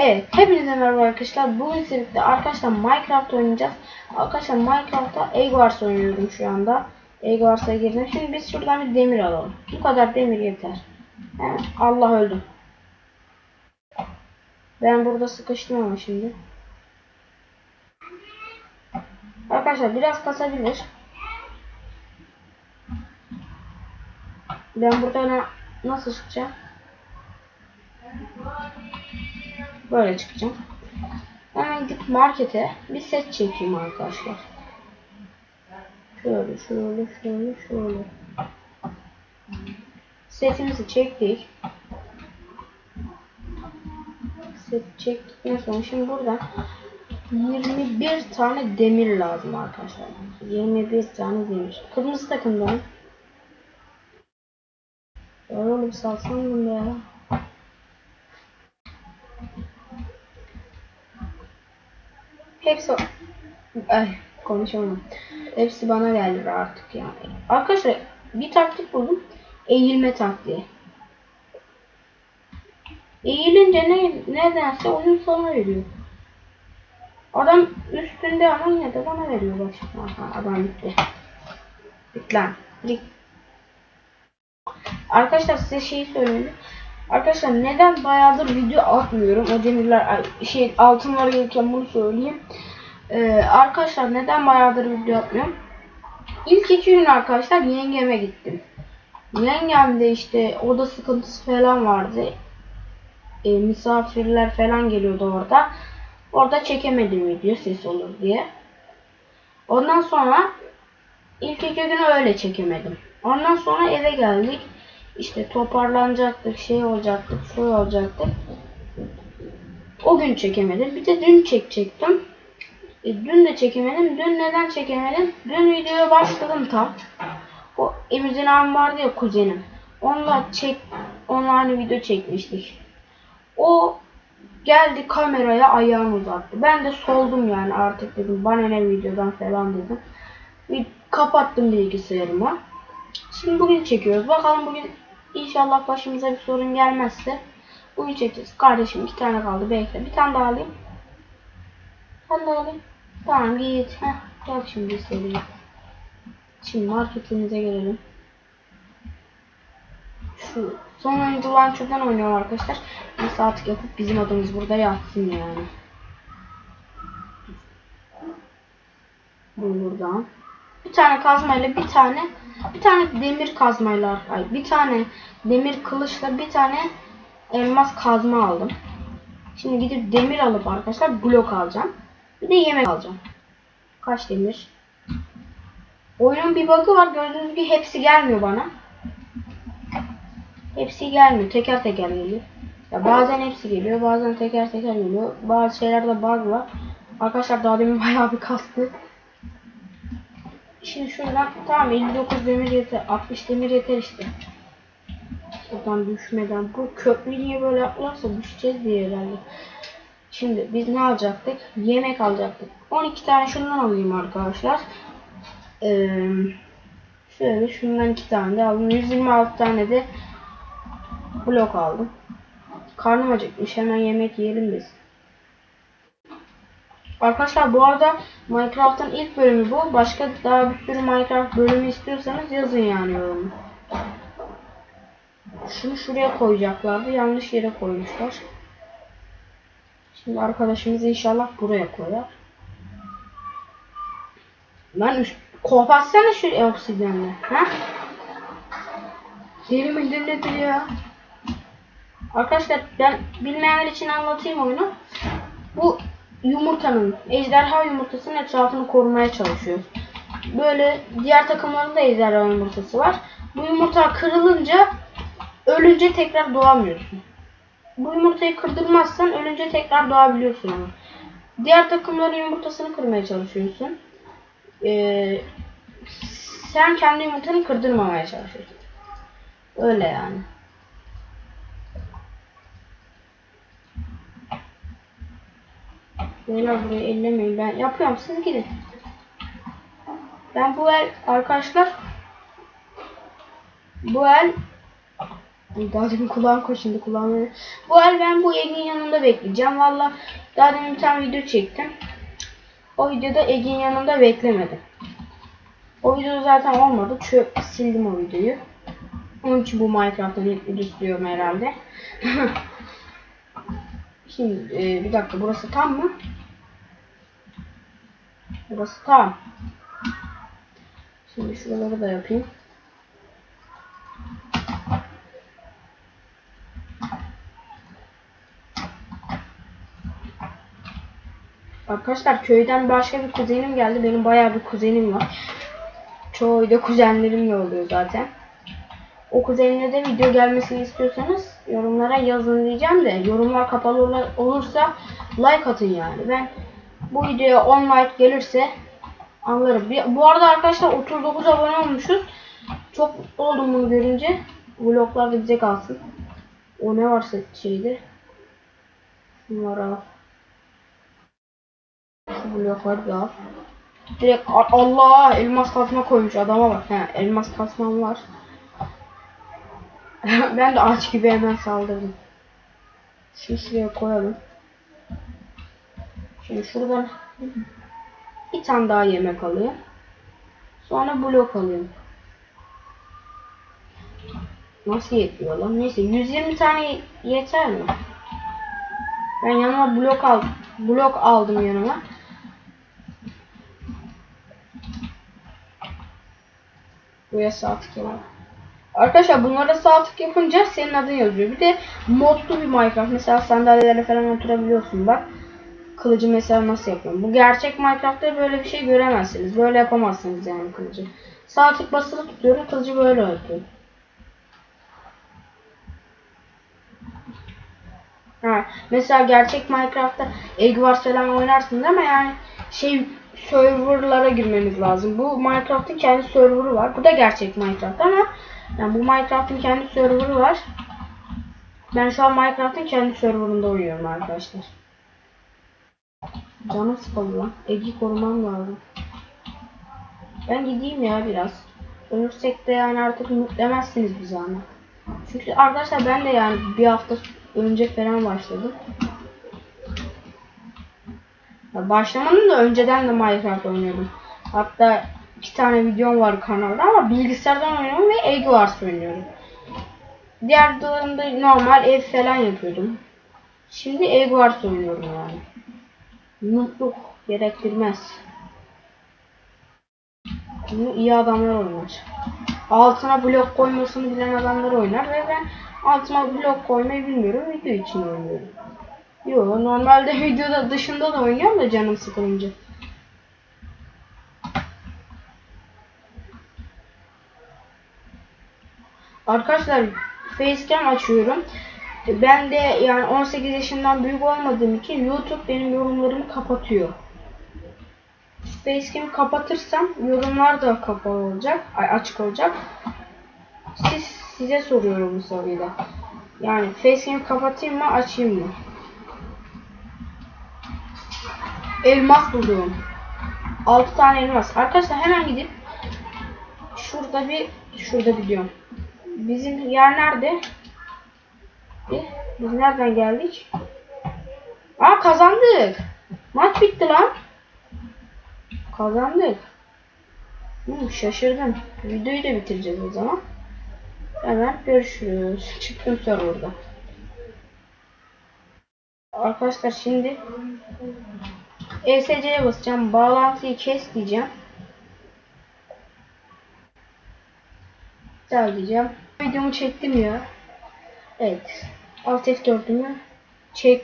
Evet, hepinize merhaba arkadaşlar. Bugün sizlerle arkadaşlar Minecraft oynayacağız. Arkadaşlar Minecraft'ta Eggwars oynuyorum şu anda. Eggwars'a girdim. Şimdi biz şuradan bir demir alalım. Bu kadar demir yeter. Yani Allah öldüm. Ben burada sıkıştım ama şimdi. Arkadaşlar biraz kasabilir. Ben burada na- nasıl çıkacağım? Böyle çıkacağım. Hemen git markete bir set çekeyim arkadaşlar. Şöyle şöyle şöyle şöyle. Setimizi çektik. Set çektikten sonra şimdi burada 21 tane demir lazım arkadaşlar. 21 tane demir. Kırmızı takımdan. Oğlum salsam bunu ya. Hepsi ay konuşamam. Hepsi bana geldi artık yani. Arkadaşlar bir taktik buldum. Eğilme taktiği. Eğilince ne nedense oyun sana veriyor. Adam üstünde ama yine de bana veriyor şimdi. Aha, adam bitti. Bit lan. Arkadaşlar size şeyi söyleyeyim. Arkadaşlar neden bayağıdır video atmıyorum? O demirler şey altınları gelirken bunu söyleyeyim. Ee, arkadaşlar neden bayağıdır video atmıyorum? İlk iki gün arkadaşlar yengeme gittim. Yengem de işte oda sıkıntısı falan vardı. Ee, misafirler falan geliyordu orada. Orada çekemedim video ses olur diye. Ondan sonra ilk iki günü öyle çekemedim. Ondan sonra eve geldik. İşte toparlanacaktık, şey olacaktık, şu olacaktık. O gün çekemedim. Bir de dün çekecektim. E, dün de çekemedim. Dün neden çekemedim? Dün videoya başladım tam. O Emircan abim vardı ya kuzenim. Onunla çek, hani video çekmiştik. O geldi kameraya ayağını uzattı. Ben de soldum yani artık dedim bana ne videodan falan dedim. Bir kapattım bilgisayarımı. Şimdi bugün çekiyoruz. Bakalım bugün inşallah başımıza bir sorun gelmezse çekeceğiz. Kardeşim iki tane kaldı bekle. Bir tane daha alayım. Bir tane daha alayım. Tamam git. Heh, gel şimdi istediğim. Şimdi marketimize gelelim. Şu son oyuncu launcher'dan oynuyorum arkadaşlar. Nasıl artık yapıp bizim adımız burada yatsın yani. Bu buradan. Bir tane kazmayla bir tane bir tane demir kazmayla ay bir tane demir kılıçla bir tane elmas kazma aldım. Şimdi gidip demir alıp arkadaşlar blok alacağım. Bir de yemek alacağım. Kaç demir? Oyunun bir bug'ı var. Gördüğünüz gibi hepsi gelmiyor bana. Hepsi gelmiyor. Teker teker geliyor. Ya bazen hepsi geliyor. Bazen teker teker geliyor. Bazı şeylerde bug var. Arkadaşlar daha demin bayağı bir kastı. Şimdi şuradan tamam 59 demir yeter. 60 demir yeter işte. Buradan düşmeden. Bu köprü niye böyle yaptılarsa düşeceğiz diye herhalde. Şimdi biz ne alacaktık? Yemek alacaktık. 12 tane şundan alayım arkadaşlar. Ee, şöyle şundan 2 tane de aldım. 126 tane de blok aldım. Karnım acıkmış. Hemen yemek yiyelim biz. Arkadaşlar bu arada Minecraft'ın ilk bölümü bu. Başka daha bir sürü Minecraft bölümü istiyorsanız yazın yani yorum. Şunu şuraya koyacaklardı. Yanlış yere koymuşlar. Şimdi arkadaşımız inşallah buraya koyar. Lan üst kopatsana şu obsidyenle. Ha? Deli midir nedir ya? Arkadaşlar ben bilmeyenler için anlatayım oyunu. Bu yumurtanın, ejderha yumurtasının etrafını korumaya çalışıyor. Böyle diğer takımların da ejderha yumurtası var. Bu yumurta kırılınca ölünce tekrar doğamıyorsun. Bu yumurtayı kırdırmazsan ölünce tekrar doğabiliyorsun ama. Diğer takımların yumurtasını kırmaya çalışıyorsun. Ee, sen kendi yumurtanı kırdırmamaya çalışıyorsun. Öyle yani. Beyler burayı ellemeyin. Ben yapıyorum. Siz gidin. Ben bu el arkadaşlar bu el Daha demin kulağım kaşındı kulağım. Bu el ben bu Ege'nin yanına yanımda bekleyeceğim. Valla daha demin bir tane video çektim. O videoda Ege'nin yanımda beklemedim. O video zaten olmadı. Çöp sildim o videoyu. Onun için bu Minecraft'ın ilk videosu herhalde. Şimdi e, bir dakika burası tam mı? Burası tam. Şimdi şuraları da yapayım. Arkadaşlar köyden başka bir kuzenim geldi. Benim bayağı bir kuzenim var. Çoğu da kuzenlerimle oluyor zaten. O kuzenine de video gelmesini istiyorsanız yorumlara yazın diyeceğim de yorumlar kapalı olursa like atın yani. Ben bu videoya 10 like gelirse anlarım. Bu arada arkadaşlar 39 abone olmuşuz. Çok oldum bunu görünce. Vloglar da bize kalsın. O ne varsa şeyde. Şunları al. Şu blokları da al. Direkt Allah elmas kasma koymuş adama bak. He, elmas kasmam var. ben de aç gibi hemen saldırdım. Şunu şuraya koyalım. Şimdi şuradan bir tane daha yemek alayım. Sonra blok alayım. Nasıl yetmiyor lan? Neyse 120 tane yeter mi? Ben yanıma blok al blok aldım yanıma. Buraya sağ tık yapalım. Arkadaşlar bunlara sağ tık yapınca senin adın yazıyor. Bir de modlu bir Minecraft. Mesela sandalyelere falan oturabiliyorsun bak. Kılıcı mesela nasıl yapıyorum. Bu gerçek Minecraft'ta böyle bir şey göremezsiniz. Böyle yapamazsınız yani kılıcı. Sağ tık basılı tutuyorum. Kılıcı böyle yapıyorum. Ha, mesela gerçek Minecraft'ta Egg Wars falan oynarsınız ama yani şey serverlara girmeniz lazım. Bu Minecraft'ın kendi serverı var. Bu da gerçek Minecraft ama yani bu Minecraft'ın kendi serverı var. Ben şu an Minecraft'ın kendi serverında oynuyorum arkadaşlar. Canım sıkıldı lan. Egg'i korumam lazım. Ben gideyim ya biraz. Ölürsek de yani artık demezsiniz bize ama. Çünkü arkadaşlar ben de yani bir hafta önce falan başladım. Ya başlamadım da önceden de Minecraft oynuyordum. Hatta iki tane videom var kanalda ama bilgisayardan oynuyorum ve Egg Wars oynuyorum. Diğer videolarımda normal ev falan yapıyordum. Şimdi Egg Wars oynuyorum yani. Mutluluk gerektirmez. Bunu iyi adamlar oynar. Altına blok koymasını bilen adamlar oynar ve ben altıma blok koymayı bilmiyorum. Video için oynuyorum. Yo normalde videoda dışında da oynuyorum da canım sıkılınca. Arkadaşlar facecam açıyorum. Ben de yani 18 yaşından büyük olmadığım için YouTube benim yorumlarımı kapatıyor. Facecam'i kapatırsam yorumlar da kapalı olacak, ay açık olacak. Siz size soruyorum bu soruyu da. Yani facecam'i kapatayım mı, açayım mı? Elmas buldum. 6 tane elmas. Arkadaşlar hemen gidip şurada bir şurada biliyorum. Bizim yer nerede? Biz nereden geldik? Aa kazandık. Maç bitti lan. Kazandık. Hmm, şaşırdım. Videoyu da bitireceğiz o zaman. Hemen görüşürüz. Çıktım sonra orada. Arkadaşlar şimdi ESC'ye basacağım. Bağlantıyı kes diyeceğim. Güzel diyeceğim. Videomu çektim ya. Evet. Alt F4'ümü çek